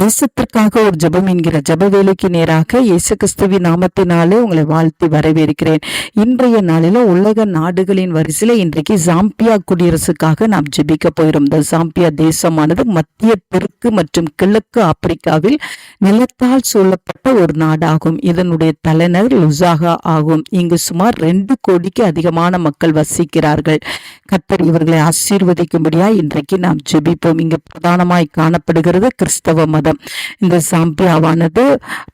தேசத்திற்காக ஒரு ஜெபம் என்கிற ஜப வேலைக்கு நேராக இயேசு கிறிஸ்துவின் நாமத்தினாலே உங்களை வாழ்த்தி வரவேற்கிறேன். இன்றைய நாளில உலக நாடுகளின் வரிசையில இன்றைக்கு ஜாம்பியா குடியரசுக்காக நாம் ஜெபிக்க போகிறோம். இந்த ஜாம்பியா தேசமானது மத்திய தெற்கு மற்றும் கிழக்கு ஆப்பிரிக்காவில் நிலத்தால் சூழப்பட்ட ஒரு நாடாகும். இதனுடைய தலைநகர் லுசாகா ஆகும். இங்கு சுமார் ரெண்டு கோடிக்கு அதிகமான மக்கள் வசிக்கிறார்கள். கத்தர் இவர்களை ஆசீர்வதிக்கும்படியா இன்றைக்கு நாம் ஜெபிப்போம். இங்கு பிரதானமாய் காணப்படுகிறது கிறிஸ்தவ மதம் இந்த சாம்பியாவானது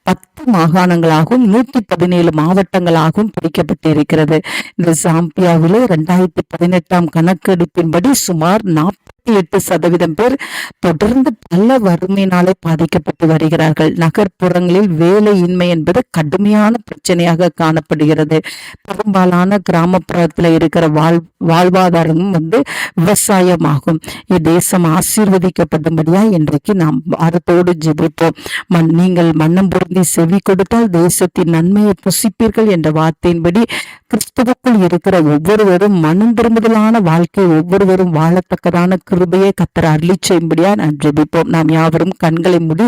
பத்து மாகாணங்களாகவும் நூத்தி பதினேழு மாவட்டங்களாகவும் பிரிக்கப்பட்டிருக்கிறது. இந்த சாம்பியாவிலே ரெண்டாயிரத்தி பதினெட்டாம் கணக்கெடுப்பின்படி சுமார் நாற்பது எட்டு சதவீதம் பேர் தொடர்ந்து பல வறுமையினாலே பாதிக்கப்பட்டு வருகிறார்கள். நகர்ப்புறங்களில் வேலையின்மை என்பது கடுமையான பிரச்சனையாக காணப்படுகிறது. பெரும்பாலான கிராமப்புறத்தில் இருக்கிற வாழ் வாழ்வாதாரமும் வந்து விவசாயமாகும். இத்தேசம் ஆசீர்வதிக்கப்படும்படியா இன்றைக்கு நாம் வாரத்தோடு ஜெபிப்போம். மண் நீங்கள் மன்னம் பொருந்தி செவி கொடுத்தால் தேசத்தின் நன்மையை புசிப்பீர்கள் என்ற வார்த்தையின்படி கிறிஸ்துவுக்குள் இருக்கிற ஒவ்வொருவரும் மனம் திரும்புதலான வாழ்க்கை ஒவ்வொருவரும் வாழத்தக்கதான கிருபையை கத்தர அருளி செய்யும்படியா நாம் ஜெபிப்போம். நாம் யாவரும் கண்களை மூடி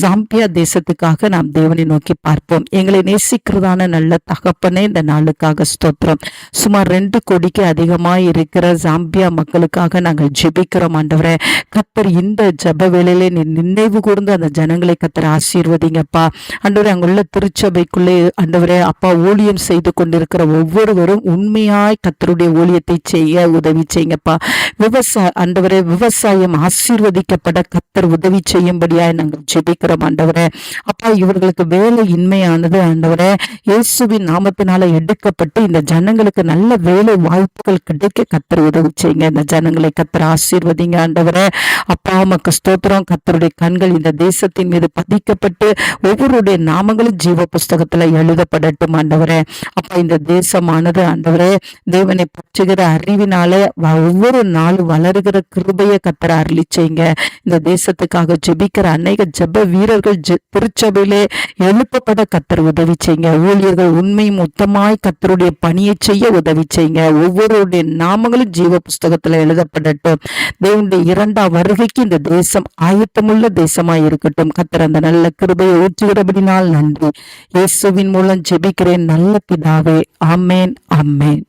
ஜாம்பியா தேசத்துக்காக நாம் தேவனை நோக்கி பார்ப்போம். எங்களை நேசிக்கிறதான நல்ல தகப்பனே இந்த நாளுக்காக ஸ்தோத்திரம். சுமார் ரெண்டு கோடிக்கு அதிகமாக இருக்கிற ஜாம்பியா மக்களுக்காக நாங்கள் ஜெபிக்கிறோம் ஆண்டவரே. கத்தர் இந்த ஜப வேளையிலே நீ நினைவு கூர்ந்து அந்த ஜனங்களை கத்தர் ஆசீர்வதிங்கப்பா. ஆண்டவரே அங்குள்ள திருச்சபைக்குள்ளே ஆண்டவரே அப்பா ஊழியம் செய்து கொண்டிருக்கிற ஒவ்வொருவரும் உண்மையாய் கத்தருடைய ஊழியத்தை செய்ய உதவி செய்யுங்கப்பா. விவசாய அந்த ஆண்டவரே விவசாயம் ஆசீர்வதிக்கப்பட கத்தர் உதவி செய்யும்படியாய் நாங்கள் ஜெபிக்கிறோம் ஆண்டவரே. அப்பா இவர்களுக்கு வேலை இன்மையானது ஆண்டவரே. இயேசுவின் நாமத்தினால எடுக்கப்பட்டு இந்த ஜனங்களுக்கு நல்ல வேலை வாய்ப்புகள் கிடைக்க கத்தர் உதவி செய்யுங்க. இந்த ஜனங்களை கத்தர் ஆசீர்வதிங்க ஆண்டவரே. அப்பா உமக்கு ஸ்தோத்திரம். கத்தருடைய கண்கள் இந்த தேசத்தின் மீது பதிக்கப்பட்டு ஒவ்வொருடைய நாமங்களும் ஜீவ புஸ்தகத்துல எழுதப்படட்டும் ஆண்டவரே. அப்பா இந்த தேசமானது ஆண்டவரே. தேவனை பற்றுகிற அறிவினாலே வ- ஒவ்வொரு நாளும் வளருகிற கிருபையை கத்தர அருளிச்சைங்க இந்த தேசத்துக்காக ஜெபிக்கிற அநேக ஜெப வீரர்கள் ஜெ- திருச்சபையிலே எழுப்பப்பட கத்தர் உதவி செய்யுங்க. ஊழியர்கள் உண்மையும் மொத்தமாய் கத்தருடைய பணியை செய்ய உதவி செய்யுங்க. ஒவ்வொருடைய நாமங்களும் ஜீவ புஸ்தகத்துல எழுதப்படட்டும். தேவனுடைய இரண்டாம் வருகைக்கு இந்த தேசம் ஆயத்தமுள்ள தேசமாய் இருக்கட்டும். கத்தர் அந்த நல்ல கிருபையை ஊற்றுகிறபடினால் நன்றி. இயேசுவின் மூலம் ஜெபிக்கிறேன் நல்ல பிதாவே. ஆமேன் ஆமேன்.